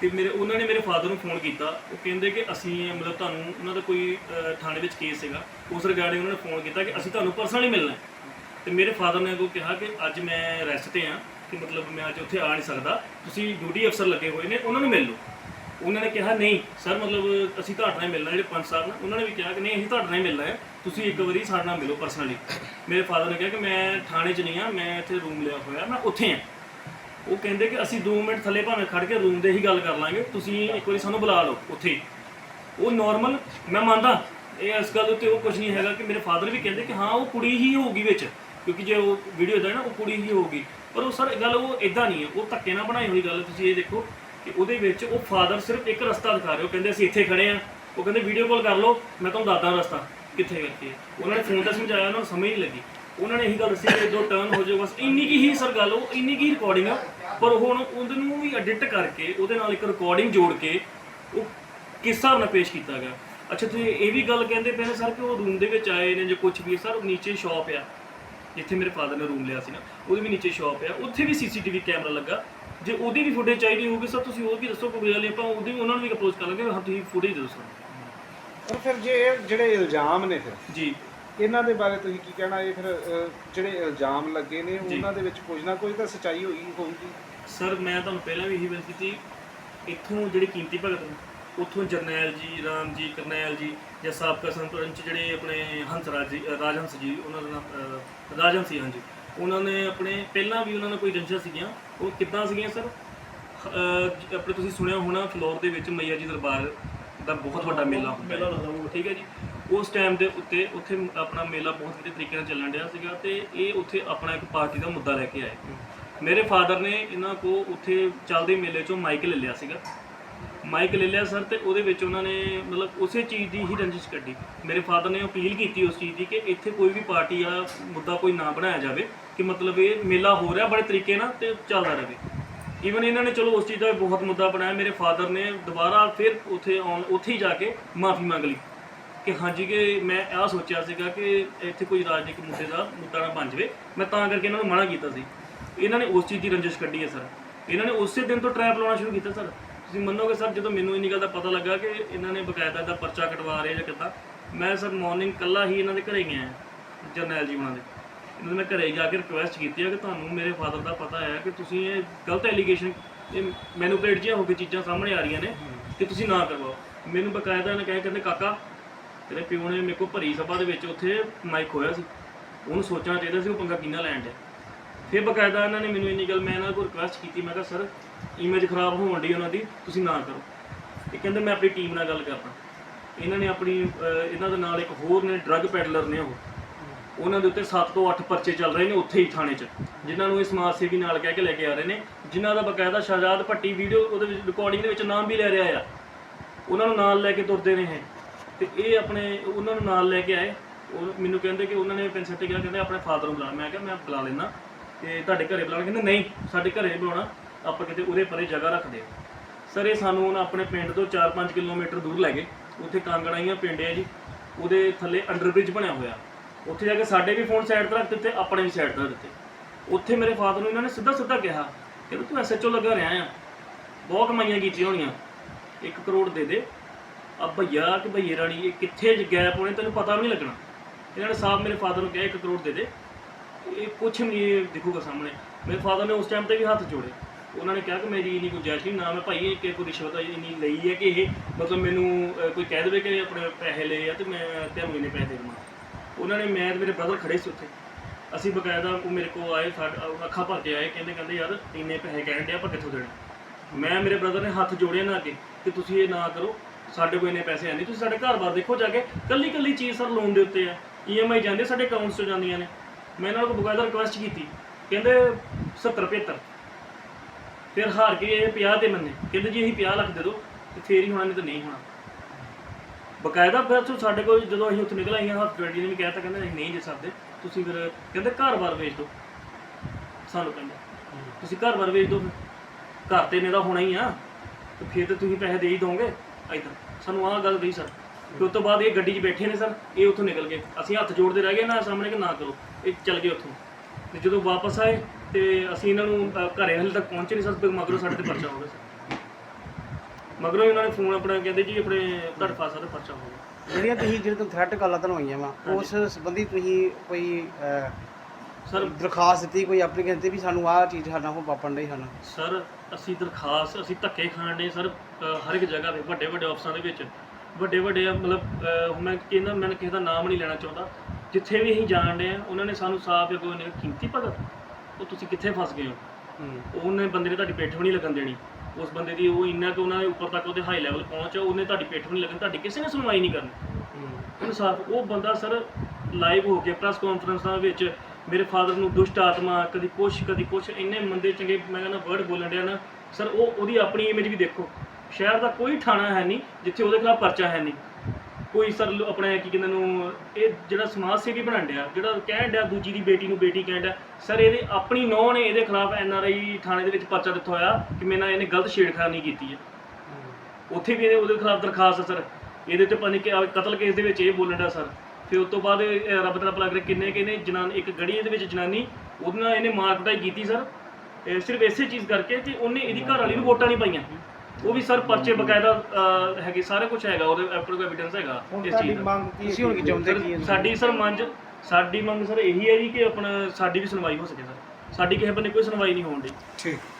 ਤੇ ਮੇਰੇ ਉਹਨਾਂ ਨੇ ਮੇਰੇ ਫਾਦਰ ਨੂੰ ਫੋਨ ਕੀਤਾ। ਉਹ ਕਹਿੰਦੇ ਕਿ ਅਸੀਂ ਮਤਲਬ ਤੁਹਾਨੂੰ ਉਹਨਾਂ ਦਾ ਕੋਈ ਅਹ, ਥਾਣੇ ਵਿੱਚ ਕੇਸ ਸੀਗਾ। ਉਸ ਰਿਗਾਰਡਿੰਗ ਉਹਨਾਂ ਨੇ ਫੋਨ ਕੀਤਾ ਕਿ ਅਸੀਂ ਤੁਹਾਨੂੰ ਪਰਸਨਲੀ ਮਿਲਣਾ ਹੈ। ਤੇ ਮੇਰੇ ਫਾਦਰ ਨੇ ਅੱਗੋਂ ਕਿਹਾ ਕਿ ਅੱਜ ਮੈਂ ਰੈਸਟ ਤੇ ਆ ਕਿ ਮਤਲਬ ਮੈਂ ਅੱਜ ਉੱਥੇ ਆ ਨਹੀਂ ਸਕਦਾ। ਤੁਸੀਂ ਡਿਊਟੀ ਅਫਸਰ ਲੱਗੇ ਹੋਏ ਨੇ ਉਹਨਾਂ ਨੂੰ ਮਿਲ ਲਓ। ਉਹਨਾਂ ਨੇ ਕਿਹਾ ਨਹੀਂ ਸਰ ਮਤਲਬ ਅਸੀਂ ਤੁਹਾਡੇ ਨਾਲ ਹੀ ਮਿਲਣਾ ਜਿਹੜੇ ਪੰਜ ਸਾਹਿਬ ਨੇ। ਉਹਨਾਂ ਨੇ ਵੀ ਕਿਹਾ ਕਿ ਨਹੀਂ ਅਸੀਂ ਤੁਹਾਡੇ ਨਾਲ ਹੀ ਮਿਲਣਾ ਹੈ। ਤੁਸੀਂ ਇੱਕ ਵਾਰੀ ਸਾਡੇ ਨਾਲ ਮਿਲੋ ਪਰਸਨਲੀ ਮੇਰੇ ਫਾਦਰ ਨੇ ਕਿਹਾ ਕਿ ਮੈਂ ਥਾਣੇ 'ਚ ਨਹੀਂ ਆ ਮੈਂ ਇੱਥੇ ਰੂਮ ਲਿਆ ਹੋਇਆ ਮੈਂ ਉੱਥੇ ਆ ਉਹ ਕਹਿੰਦੇ ਕਿ ਅਸੀਂ 2 ਮਿੰਟ ਥੱਲੇ ਭਾਵੇਂ ਖੜ ਕੇ ਰੂਮ ਦੇ ਹੀ ਗੱਲ ਕਰ ਲਾਂਗੇ, ਤੁਸੀਂ ਇੱਕ ਵਾਰੀ ਸਾਨੂੰ ਬੁਲਾ ਲਓ ਉੱਥੇ। ਉਹ ਨਾਰਮਲ ਮੈਂ ਮੰਨਦਾ, ਇਹ ਇਸ ਗੱਲ ਉੱਤੇ ਉਹ ਕੁਝ ਨਹੀਂ ਹੈਗਾ ਕਿ ਮੇਰੇ ਫਾਦਰ ਵੀ ਕਹਿੰਦੇ ਕਿ ਹਾਂ, ਉਹ ਕੁੜੀ ਹੀ ਹੋਊਗੀ ਵਿੱਚ, ਕਿਉਂਕਿ ਜੇ ਉਹ ਵੀਡੀਓ ਦਾ ਨਾ, ਉਹ ਕੁੜੀ ਹੀ ਹੋਊਗੀ। ਪਰ ਉਹ ਸਰ ਗੱਲ ਉਹ ਇਦਾਂ ਨਹੀਂ ਹੈ, ਉਹ ਧੱਕੇ ਨਾਲ ਬਣਾਈ ਹੋਈ ਗੱਲ ਤੁਸੀਂ ਇਹ ਦੇਖੋ ਕਿ ਉਹਦੇ ਵਿੱਚ ਉਹ ਫਾਦਰ ਸਿਰਫ ਇੱਕ ਰਸਤਾ ਦਿਖਾ ਰਹੇ। ਉਹ ਕਹਿੰਦੇ ਅਸੀਂ ਇੱਥੇ ਖੜੇ ਆ ਉਹ ਕਹਿੰਦੇ ਵੀਡੀਓ ਕਾਲ ਕਰ ਲਓ, ਮੈਂ ਤੁਹਾਨੂੰ ਦੱਸਦਾ ਰਸਤਾ ਕਿੱਥੇ ਕਰਕੇ। ਉਹਨਾਂ ਨੇ ਫੋਨ ਤੇ ਸਮਝਾਇਆ, ਉਹਨਾਂ ਨੂੰ ਸਮਝ ਨਹੀਂ ਲੱਗੀ। ਉਹਨਾਂ ਨੇ ਇਹੀ ਗੱਲ ਦੱਸੀ ਕਿ ਜੋ ਟਰਨ ਹੋ ਜਾਓ ਬਸ ਇੰਨੀ ਕੀ ਹੀ ਸਰ ਗੱਲ ਉਹ ਇੰਨੀ ਕੀ ਰਿਕਾਰਡਿੰਗ ਆ। ਪਰ ਹੁਣ ਉਹਦੇ ਨੂੰ ਵੀ ਐਡਿਟ ਕਰਕੇ ਉਹਦੇ ਨਾਲ ਇੱਕ ਰਿਕਾਰਡਿੰਗ ਜੋੜ ਕੇ ਉਹ ਕਿਸ ਹਿਸਾਬ ਨਾਲ ਪੇਸ਼ ਕੀਤਾ ਗਿਆ? ਅੱਛਾ ਤੁਸੀਂ ਇਹ ਵੀ ਗੱਲ ਕਹਿੰਦੇ ਪਏ ਨੇ ਸਰ ਕਿ ਉਹ ਰੂਮ ਦੇ ਵਿੱਚ ਆਏ ਨੇ ਜੇ ਕੁਝ ਵੀ। ਸਰ ਨੀਚੇ ਸ਼ਾਪ ਆ। ਜਿੱਥੇ ਮੇਰੇ ਫਾਦਰ ਨੇ ਰੂਮ ਲਿਆ ਸੀ ਨਾ ਉਹਦੇ ਵੀ ਨੀਚੇ ਸ਼ਾਪ ਆ। ਉੱਥੇ ਵੀ ਸੀਸੀਟੀਵੀ ਕੈਮਰਾ ਲੱਗਾ। ਜੇ ਉਹਦੀ ਵੀ ਫੁਟੇਜ ਚਾਹੀਦੀ ਹੋਊਗੀ ਸਰ ਤੁਸੀਂ ਉਹ ਵੀ ਦੱਸੋ? ਕੋਈ ਗੱਲ ਨਹੀਂ ਆਪਾਂ ਉਹਦੀ ਉਹਨਾਂ ਨੂੰ ਵੀ ਅਪਰੋਚ ਕਰ ਲਾਂਗੇ। ਹਾਂ ਤੁਸੀਂ ਫੁਟੇਜ ਦੇ ਦਿਓ ਪਰ ਫਿਰ ਜੇ ਇਹ ਜਿਹੜੇ ਇਲਜ਼ਾਮ ਨੇ ਫਿਰ ਜੀ। ਇਹਨਾਂ ਦੇ ਬਾਰੇ ਤੁਸੀਂ ਕੀ ਕਹਿਣਾ? ਇਹ ਫਿਰ ਅਹ, ਜਿਹੜੇ ਇਲਜ਼ਾਮ ਲੱਗੇ ਨੇ ਉਹਨਾਂ ਦੇ ਵਿੱਚ ਕੁਝ ਨਾ ਕੁਝ ਤਾਂ ਸੱਚਾਈ ਹੋਈ ਹੋਊਗੀ। ਸਰ ਮੈਂ ਤੁਹਾਨੂੰ ਪਹਿਲਾਂ ਵੀ ਇਹੀ ਬੇਨਤੀ ਕੀਤੀ। ਇੱਥੋਂ ਜਿਹੜੇ ਕੀਮਤੀ ਭਗਤ ਨੇ ਉੱਥੋਂ ਜਰਨੈਲ ਜੀ ਰਾਮ ਜੀ ਕਰਨੈਲ ਜੀ ਜਾਂ ਸਾਬਕਾ ਸੰਤਰੰਚ ਜਿਹੜੇ ਆਪਣੇ ਹੰਸਰਾਜ ਜੀ ਅ, ਰਾਜਹੰਸ ਜੀ ਉਹਨਾਂ ਦਾ ਨਾਮ ਅ, ਰਾਜਹੰਸ ਸੀ ਹਾਂਜੀ। ਉਹਨਾਂ ਨੇ ਆਪਣੇ ਪਹਿਲਾਂ ਵੀ ਉਹਨਾਂ ਨਾਲ ਕੋਈ ਰੰਜਿਸ਼ ਸੀਗੀਆਂ? ਉਹ ਕਿੱਦਾਂ ਸੀਗੀਆਂ ਸਰ? ਅ, ਆਪਣੇ ਤੁਸੀਂ ਸੁਣਿਆ ਹੋਣਾ ਫਲੋਰ ਦੇ ਵਿੱਚ ਮਈਆ ਜੀ ਦਰਬਾਰ ਦਾ ਬਹੁਤ ਵੱਡਾ ਮੇਲਾ ਹੁੰਦਾ ਹੈ। ਠੀਕ ਹੈ ਜੀ? ਉਸ ਟਾਈਮ ਦੇ ਉੱਤੇ ਉੱਥੇ ਆਪਣਾ ਮੇਲਾ ਬਹੁਤ ਵਧੀਆ ਤਰੀਕੇ ਨਾਲ ਚੱਲਣ ਡਿਆ ਸੀਗਾ ਤੇ ਇਹ ਉੱਥੇ ਆਪਣਾ ਇੱਕ ਪਾਰਟੀ ਦਾ ਮੁੱਦਾ ਲੈ ਕੇ ਆਏ। ਮੇਰੇ ਫਾਦਰ ਨੇ ਇਹਨਾਂ ਕੋ ਉੱਥੇ ਚੱਲਦੇ ਮੇਲੇ ਚੋਂ ਮਾਈਕ ਲੈ ਲਿਆ ਸੀਗਾ। ਮਾਈਕ ਲੈ ਲਿਆ ਸਰ ਤੇ ਉਹਦੇ ਵਿੱਚ ਉਹਨਾਂ ਨੇ ਮਤਲਬ ਉਸੇ ਚੀਜ਼ ਦੀ ਹੀ ਰੰਜਿਸ਼ ਕੱਢੀ। ਮੇਰੇ ਫਾਦਰ ਨੇ ਅਪੀਲ ਕੀਤੀ ਉਸ ਚੀਜ਼ ਦੀ ਕਿ ਇੱਥੇ ਕੋਈ ਵੀ ਪਾਰਟੀ ਆ ਮੁੱਦਾ ਕੋਈ ਨਾ ਬਣਾਇਆ ਜਾਵੇ ਕਿ ਮਤਲਬ ਇਹ ਮੇਲਾ ਹੋ ਰਿਹਾ ਬੜੇ ਤਰੀਕੇ ਨਾਲ ਤੇ ਚੱਲਦਾ ਰਹੇ। ਈਵਨ ਇਹਨਾਂ ਨੇ ਚਲੋ ਉਸ ਚੀਜ਼ ਦਾ ਬਹੁਤ ਮੁੱਦਾ ਬਣਾਇਆ। ਮੇਰੇ ਫਾਦਰ ਨੇ ਦੁਬਾਰਾ ਫਿਰ ਉੱਥੇ ਆਉਣ, ਉੱਥੇ ਹੀ ਜਾ ਕੇ ਮਾਫੀ ਮੰਗ ਲਈ ਕਿ ਹਾਂਜੀ ਕਿ ਮੈਂ ਇਹ ਸੋਚਿਆ ਸੀਗਾ ਕਿ ਇੱਥੇ ਕੋਈ ਰਾਜਨੀਤਿਕ ਮੁੱਦੇ ਦਾ ਮੁੱਦਾ ਨਾ ਬਣ ਜਾਵੇ। ਮੈਂ ਤਾਂ ਕਰਕੇ ਇਹਨਾਂ ਨੂੰ ਮਨਾ ਕੀਤਾ ਸੀ। ਇਹਨਾਂ ਨੇ ਉਸ ਚੀਜ਼ ਦੀ ਰੰਜਿਸ਼ ਕੱਢੀ ਹੈ, ਸਰ। ਇਹਨਾਂ ਨੇ ਉਸੇ ਦਿਨ ਤੋਂ ਟਰੈਪ ਲਾਉਣਾ ਸ਼ੁਰੂ ਕੀਤਾ, ਸਰ। ਤੁਸੀਂ ਮੰਨੋਗੇ, ਸਰ, ਜਦੋਂ ਮੈਨੂੰ ਇੰਨੀ ਗੱਲ ਦਾ ਪਤਾ ਲੱਗਾ ਕਿ ਇਹਨਾਂ ਨੇ ਬਕਾਇਦਾ ਦਾ ਪਰਚਾ ਕਟਵਾ ਰਹੇ ਜਾਂ ਕਿੱਦਾਂ, ਮੈਂ, ਸਰ ਮਾਰਨਿੰਗ ਕੱਲਾ ਹੀ ਇਹਨਾਂ ਦੇ ਘਰੇ ਗਿਆ ਜਰਨੈਲ ਜੀ ਉਹਨਾਂ ਦੇ। ਇਹਨਾਂ ਨੇ ਮੈਂ ਘਰੇ ਜਾ ਕੇ ਰਿਕੁਐਸਟ ਕੀਤੀ ਹੈ ਕਿ ਤੁਹਾਨੂੰ ਮੇਰੇ ਫਾਦਰ ਦਾ ਪਤਾ ਹੈ ਕਿ ਤੁਸੀਂ ਇਹ ਗਲਤ ਐਲੀਗੇਸ਼ਨ ਇਹ ਮੈਨੂਪਲੇਟ ਜਿਹੀਆਂ ਹੋ ਕੇ ਚੀਜ਼ਾਂ ਸਾਹਮਣੇ ਆ ਰਹੀਆਂ ਨੇ ਕਿ ਤੁਸੀਂ ਨਾ ਕਰਵਾਓ। ਮੈਨੂੰ ਬਕਾਇਦਾ ਇਹਨੇ ਕਹੇ, ਕਹਿੰਦੇ, ਕਾਕਾ, ਤੇਰੇ ਪਿਓ ਨੇ ਮੇਰੇ ਕੋਲ ਭਰੀ ਸਭਾ ਦੇ ਵਿੱਚ ਉੱਥੇ ਮਾਈਕ ਹੋਇਆ ਸੀ। ਉਹਨੂੰ ਸੋਚਣਾ ਚਾਹੀਦਾ ਸੀ ਉਹ ਪੰਗਾ ਕਿੰਨਾ ਲੈਣ ਡਿਆ। ਫਿਰ ਬਕਾਇਦਾ ਇਹਨਾਂ ਨੇ ਮੈਨੂੰ ਇੰਨੀ ਗੱਲ, ਮੈਂ ਇਹਨਾਂ ਕੋਲ ਰਿਕੁਐਸਟ ਕੀਤੀ, ਮੈਂ ਕਿਹਾ, ਸਰ ਇਮੇਜ ਖਰਾਬ ਹੋਣ ਦੀ ਉਹਨਾਂ ਦੀ, ਤੁਸੀਂ ਨਾ ਕਰੋ। ਇਹ ਕਹਿੰਦੇ, ਮੈਂ ਆਪਣੀ ਟੀਮ ਨਾਲ ਗੱਲ ਕਰਦਾ। ਇਹਨਾਂ ਨੇ ਆਪਣੀ ਇਹਨਾਂ ਦੇ ਨਾਲ ਇੱਕ ਹੋਰ ਨੇ ਡਰੱਗ ਪੈਡਲਰ ਨੇ ਉਹ। ਉਹਨਾਂ ਦੇ ਉੱਤੇ 7 ਤੋਂ 8 ਪਰਚੇ ਚੱਲ ਰਹੇ ਨੇ ਉੱਥੇ ਹੀ ਥਾਣੇ 'ਚ, ਜਿਨ੍ਹਾਂ ਨੂੰ ਇਹ ਸਮਾਜ ਸੇਵੀ ਨਾਲ ਕਹਿ ਕੇ ਲੈ ਕੇ ਆ ਰਹੇ ਨੇ, ਜਿਨ੍ਹਾਂ ਦਾ ਬਕਾਇਦਾ ਸ਼ਹਜ਼ਾਦ ਭੱਟੀ ਵੀਡੀਓ ਉਹਦੇ ਵਿੱਚ ਰਿਕਾਰਡਿੰਗ ਦੇ ਵਿੱਚ ਨਾਮ ਵੀ ਲੈ ਰਿਹਾ ਆ। ਉਹਨਾਂ ਨੂੰ ਨਾਲ ਲੈ ਕੇ ਤੁਰਦੇ ਨੇ ਇਹ। ਤੇ ਇਹ ਆਪਣੇ, ਉਹਨਾਂ ਨੂੰ ਨਾਲ ਲੈ ਕੇ ਆਏ। ਉਹ ਮੈਨੂੰ ਕਹਿੰਦੇ ਕਿ ਉਹਨਾਂ ਨੇ ਪਿੰਸਟ ਕਿਹਾ ਕਹਿੰਦੇ ਆਪਣੇ ਫਾਦਰ ਨੂੰ ਬੁਲਾ। ਮੈਂ ਕਿਹਾ, ਮੈਂ ਬੁਲਾ ਲੈਣਾ ਤੇ ਤੁਹਾਡੇ ਘਰੇ ਬੁਲਾਉਣਾ? ਕਹਿੰਦੇ, ਨਹੀਂ, ਸਾਡੇ ਘਰੇ ਬੁਲਾਉਣਾ। ਆਪਾਂ ਕਿਤੇ ਉਹਦੇ ਪਰੇ ਜਗ੍ਹਾ ਰੱਖਦੇ ਸਰ, ਇਹ ਸਾਨੂੰ ਉਹਨਾਂ ਆਪਣੇ ਪਿੰਡ ਤੋਂ 4-5 ਕਿਲੋਮੀਟਰ ਦੂਰ ਲੈ ਗਏ। ਉੱਥੇ ਕਾਂਗੜਾਈਆਂ ਪਿੰਡ ਹੈ ਜੀ। ਉਹਦੇ ਥੱਲੇ ਅੰਡਰਬ੍ਰਿਜ ਬਣਿਆ ਹੋਇਆ। ਉੱਥੇ ਜਾ ਕੇ ਸਾਡੇ ਵੀ ਫੋਨ ਸਾਈਡ ਤੇ ਰੱਖ ਦਿੱਤੇ, ਆਪਣੇ ਵੀ ਸਾਈਡ ਤੇ ਰੱਖ ਦਿੱਤੇ। ਉੱਥੇ ਮੇਰੇ ਫਾਦਰ ਨੂੰ ਇਹਨਾਂ ਨੇ ਸਿੱਧਾ ਸਿੱਧਾ ਕਿਹਾ ਕਿ ਤੂੰ ਐਸਐਚਓ ਲੱਗਾ ਰਿਹਾ ਆ। ਬਹੁਤ ਕਮਾਈਆਂ ਕੀਤੀਆਂ ਹੋਣੀਆਂ। 1 ਕਰੋੜ ਦੇ ਦੇ। ਆ ਭਈਆ ਕਿ ਭਈਏ ਰਾਣੀ, ਇਹ ਕਿੱਥੇ ਗੈਪ ਹੋਣੇ ਤੈਨੂੰ ਪਤਾ ਵੀ ਨਹੀਂ ਲੱਗਣਾ। ਇਹਨਾਂ ਨੇ ਸਾਹਬ ਮੇਰੇ ਫਾਦਰ ਨੂੰ ਕਿਹਾ 1 ਕਰੋੜ ਦੇ ਦੇ। ਇਹ ਕੁਛ ਨਹੀਂ ਦਿਖੂਗਾ ਸਾਹਮਣੇ। ਮੇਰੇ ਫਾਦਰ ਨੇ ਉਸ ਟਾਈਮ ਤੇ ਵੀ ਹੱਥ ਜੋੜੇ। ਉਹਨਾਂ ਨੇ ਕਿਹਾ ਕਿ ਮੇਰੀ ਇੰਨੀ ਗੁੰਜਾਇਸ਼ ਨਹੀਂ, ਨਾ ਮੈਂ ਭਾਈ ਇਹ ਕਿ ਕੋਈ ਰਿਸ਼ਵਤ ਇੰਨੀ ਲਈ ਹੈ ਕਿ ਇਹ ਮਤਲਬ ਮੈਨੂੰ ਕੋਈ ਕਹਿ ਦੇਵੇ ਕਿ ਆਪਣੇ ਪੈਸੇ ਲਏ ਆ ਤੇ ਮੈਂ ਤੁਹਾਨੂੰ ਇੰਨੇ ਪੈਸੇ ਦੇਵਾਂ। ਉਹਨਾਂ ਨੇ ਮੈਂ ਤੇ ਮੇਰੇ ਬ੍ਰਦਰ ਖੜੇ ਸੀ ਉੱਥੇ। ਅਸੀਂ ਬਕਾਇਦਾ ਉਹ ਮੇਰੇ ਕੋਲ ਆਏ ਸਾਡ- ਅੱਖਾਂ ਭਰ ਕੇ ਆਏ, ਕਹਿੰਦੇ ਕਹਿੰਦੇ, ਯਾਰ, ਇੰਨੇ ਪੈਸੇ ਕਹਿਣ ਡਿਆ, ਆਪਾਂ ਕਿੱਥੋਂ ਦੇਣੇ? ਮੈਂ ਮੇਰੇ ਬ੍ਰਦਰ ਨੇ ਹੱਥ ਜੋੜਿਆ ਨਾ ਅੱਗੇ ਕਿ ਤੁਸੀਂ ਇਹ ਨਾ ਕਰੋ, ਸਾਡੇ ਕੋਲ ਇੰਨੇ ਪੈਸੇ ਹੈ ਨਹੀਂ, ਤੁਸੀਂ ਸਾਡੇ ਘਰ-ਬਾਰ ਦੇਖੋ ਜਾ ਕੇ ਕੱਲੀ ਕੱਲੀ ਚੀਜ਼ ਸਰ ਲੋਨ ਦੇ ਉੱਤੇ ਆ ਈਐਮਆਈ ਜਾਂਦੇ ਸਾਡੇ ਅਕਾਊਂਟਸ 'ਚ ਜਾਂਦੀਆਂ ਨੇ। ਮੈਂ ਇਹਨਾਂ ਨੂੰ ਬਕਾਇਦਾ ਰਿਕੁਐਸਟ ਕੀਤੀ, ਕਹਿੰਦੇ 70 75 ਫਿਰ ਹਾਰ ਕੇ ਇਹ 50 ਦੇ ਮੰਨੇ, ਕਹਿੰਦੇ, ਜੀ, ਅਸੀਂ 50 ਲੱਖ ਦੇ ਦਿਓ, ਤੇ ਫੇਰ ਹੀ ਹੋਣਾ, ਨਹੀਂ ਤਾਂ ਨਹੀਂ ਹੋਣਾ। ਬਕਾਇਦਾ ਫਿਰ ਤੋਂ ਸਾਡੇ ਕੋਲ ਜਦੋਂ ਅਸੀਂ ਉੱਥੇ ਨਿਕਲ ਆਈਆਂ ਹੱਥ 20 ਨੇ ਵੀ ਕਹਿਤਾ ਕਹਿੰਦੇ ਅਸੀਂ ਨਹੀਂ ਦੇ ਸਕਦੇ ਤੁਸੀਂ ਫਿਰ ਕਹਿੰਦੇ ਘਰ-ਬਾਰ ਵੇਚ ਦਿਓ। ਸਾਨੂੰ ਕਹਿੰਦੇ। ਤੁਸੀਂ ਘਰ-ਬਾਰ ਵੇਚ ਦਿਓ ਫਿਰ। ਘਰ ਤੇ ਨੇ ਦਾ ਹੋਣਾ ਹੀ ਆ। ਤੇ ਫਿਰ ਤੇ ਤੁਸੀਂ ਪੈਸੇ ਦੇ ਹੀ ਦੋਗੇ। ਐਦਾਂ ਸਾਨੂੰ ਆਹ ਗੱਲ ਕਹੀ ਸਰ। ਤੇ ਉਸ ਤੋਂ ਬਾਅਦ ਇਹ ਗੱਡੀ 'ਚ ਬੈਠੇ ਨੇ ਸਰ। ਇਹ ਉੱਥੋਂ ਨਿਕਲ ਗਏ। ਅਸੀਂ ਹੱਥ ਜੋੜਦੇ ਰਹਿ ਗਏ ਨਾ ਸਾਹਮਣੇ ਕਿ ਨਾ ਕਰੋ। ਇਹ ਚੱਲ ਗਏ ਉੱਥੋਂ। ਤੇ ਜਦੋਂ ਵਾਪਸ ਆਏ ਤੇ ਅਸੀਂ ਇਹਨਾਂ ਨੂੰ ਅ, ਘਰੇ ਹਲੇ ਤੱਕ ਪਹੁੰਚੇ ਨਹੀਂ ਸਰ। ਮਗਰੋਂ ਸਾਡੇ ਤੇ ਪਰਚਾ ਹੋ ਗਿਆ ਸਰ। ਮਗਰੋਂ ਹੀ ਉਹਨਾਂ ਨੇ ਫੋਨ ਆਪਣਾ ਕਹਿੰਦੇ ਜੀ ਆਪਣੇ ਤੁਹਾਡੇ ਫਾਸਾ ਦਾ ਪਰਚਾ ਹੋ ਗਿਆ। ਜਿਹੜੀਆਂ ਤੁਸੀਂ ਜਿਹੜੇ ਤੋਂ ਥ੍ਰੈਟ ਕਾਲਾਂ ਤੁਹਾਨੂੰ ਹੋਈਆਂ ਵਾ ਉਸ ਸੰਬੰਧੀ ਤੁਸੀਂ ਕੋਈ ਸਰ ਦਰਖਾਸਤ ਦਿੱਤੀ ਕੋਈ ਐਪਲੀਕੇਸ਼ਨ ਤੇ ਵੀ ਸਾਨੂੰ ਆਹ ਚੀਜ਼ ਸਾਡਾ ਹੋ ਵਾਪਰਨ ਡਈ ਸਾਨੂੰ? ਸਰ ਅਸੀਂ ਦਰਖਾਸਤ ਅਸੀਂ ਧੱਕੇ ਖਾਣ ਦੇ ਸਰ ਹਰ ਇੱਕ ਜਗ੍ਹਾ ਤੇ ਵੱਡੇ ਵੱਡੇ ਅਫਸਰਾਂ ਦੇ ਵਿੱਚ। ਵੱਡੇ ਵੱਡੇ ਮਤਲਬ ਮੈਂ ਕਹਿੰਦਾ ਮੈਂ ਕਿਸੇ ਦਾ ਨਾਮ ਨਹੀਂ ਲੈਣਾ ਚਾਹੁੰਦਾ। ਜਿੱਥੇ ਵੀ ਅਸੀਂ ਜਾਣ ਦੇ ਆ ਉਹਨਾਂ ਨੇ ਸਾਨੂੰ ਸਾਫ਼ ਕੋਈ ਨੇ ਕੀਮਤੀ ਭਗਤ ਉਹ ਤੁਸੀਂ ਕਿੱਥੇ ਫਸ ਗਏ ਹੂੰ। ਉਹਨੇ ਬੰਦੇ ਨੇ ਤੁਹਾਡੀ ਪਿੱਠ ਵੀ ਨਹੀਂ ਲੱਗਣ ਦੇਣੀ। ਉਸ ਬੰਦੇ ਦੀ ਉਹ ਇੰਨਾ ਕਿ ਉਹਨਾਂ ਦੇ ਉੱਪਰ ਤੱਕ ਉਹਦੇ ਹਾਈ ਲੈਵਲ ਪਹੁੰਚ ਉਹਨੇ ਤੁਹਾਡੀ ਪਿੱਠ ਨਹੀਂ ਲੱਗਣ ਤੁਹਾਡੀ ਕਿਸੇ ਨੇ ਸੁਣਵਾਈ ਨਹੀਂ ਕਰਨੀ। ਇਨਸਾਫ ਉਹ ਬੰਦਾ ਸਰ ਲਾਈਵ ਹੋ ਕੇ ਪ੍ਰੈਸ ਕਾਨਫਰੰਸਾਂ ਵਿੱਚ ਮੇਰੇ ਫਾਦਰ ਨੂੰ ਦੁਸ਼ਟ ਆਤਮਾ ਕਦੀ ਕੁਛ ਕਦੀ ਕੁਛ ਇੰਨੇ ਮੰਦੇ ਚੰਗੇ ਮੈਂ ਕਹਿੰਦਾ ਵਰਡ ਬੋਲਣ ਡਿਆ ਨਾ ਸਰ ਉਹ ਉਹਦੀ ਆਪਣੀ ਇਮੇਜ ਵੀ ਦੇਖੋ ਸ਼ਹਿਰ ਦਾ ਕੋਈ ਥਾਣਾ ਹੈ ਨਹੀਂ ਜਿੱਥੇ ਉਹਦੇ ਖਿਲਾਫ ਪਰਚਾ ਹੈ ਨਹੀਂ ਕੋਈ ਸਰ ਲੋ- ਆਪਣੇ ਕੀ ਕਹਿੰਦੇ ਨੂੰ, ਇਹ ਜਿਹੜਾ ਸਮਾਜ ਸੇਵੀ ਬਣਨ ਡਿਆ, ਜਿਹੜਾ ਕਹਿਣ ਡਿਆ ਦੂਜੀ ਦੀ ਬੇਟੀ ਨੂੰ ਬੇਟੀ ਕਹਿਣ ਡਿਆ, ਸਰ ਇਹਦੇ ਆਪਣੀ ਨੌਂ ਨੇ ਇਹਦੇ ਖਿਲਾਫ ਐਨ ਆਰ ਆਈ ਥਾਣੇ ਦੇ ਵਿੱਚ ਪਰਚਾ ਦਿੱਤਾ ਹੋਇਆ ਕਿ ਮੇਰੇ ਨਾਲ ਇਹਨੇ ਗਲਤ ਛੇੜਖਾਨੀ ਕੀਤੀ ਹੈ। ਉੱਥੇ ਵੀ ਇਹਦੇ ਉਹਦੇ ਖਿਲਾਫ ਦਰਖਾਸਤ ਹੈ ਸਰ। ਇਹਦੇ ਤੇ ਪਾਣੀ ਕਿ ਆਹ ਕਤਲ ਕੇਸ ਦੇ ਵਿੱਚ ਇਹ ਬੋਲਣ ਦਾ ਸਰ। ਫਿਰ ਉਸ ਤੋਂ ਬਾਅਦ, ਇਹ ਰੱਬ ਦਾ ਭਲਾ ਕਰੇ, ਕਿੰਨੇ ਕਿੰਨੇ ਜਨਾਨ, ਇੱਕ ਗੜੀ ਦੇ ਵਿੱਚ ਜਨਾਨੀ, ਉਹਦੇ ਨਾਲ ਇਹਨੇ ਮਾਰ ਕੁਟਾਈ ਕੀਤੀ ਸਰ। ਇਹ ਸਿਰਫ ਇਸੇ ਚੀਜ਼ ਕਰਕੇ ਕਿ ਉਹਨੇ ਇਹਦੀ ਘਰ ਵਾਲੀ ਨੂੰ ਵੋਟਾਂ ਨਹੀਂ ਪਾਈਆਂ। ਉਹ ਵੀ ਸਰ ਪਰਚੇ ਬਕਾਇਦਾ ਅਹ, ਹੈਗੇ ਸਾਰੇ ਕੁਝ ਹੈਗਾ ਉਹਦੇ ਆਪਣੇ ਕੋਲ ਐਵੀਡੈਂਸ ਹੈਗਾ ਹੁਣ ਇਸ ਤੁਹਾਡੀ ਚੀਜ਼ ਦਾ। ਮੰਗ ਕੀ ਤੁਸੀਂ ਹੁਣ ਕੀ ਚਾਹੁੰਦੇ ਕੀ ਸਰ, ਸਾਡੀ ਸਰ ਮੰਜ ਸਾਡੀ ਮੰਗ ਸਰ ਇਹੀ ਹੈ ਜੀ ਕਿ ਆਪਣਾ ਸਾਡੀ ਵੀ ਸੁਣਵਾਈ ਹੋ ਸਕੇ ਸਰ। ਸਾਡੀ ਕਿਸੇ ਬੰਨੇ ਕੋਈ ਸੁਣਵਾਈ ਨਹੀਂ ਹੋਣ ਦੀ। ਠੀਕ।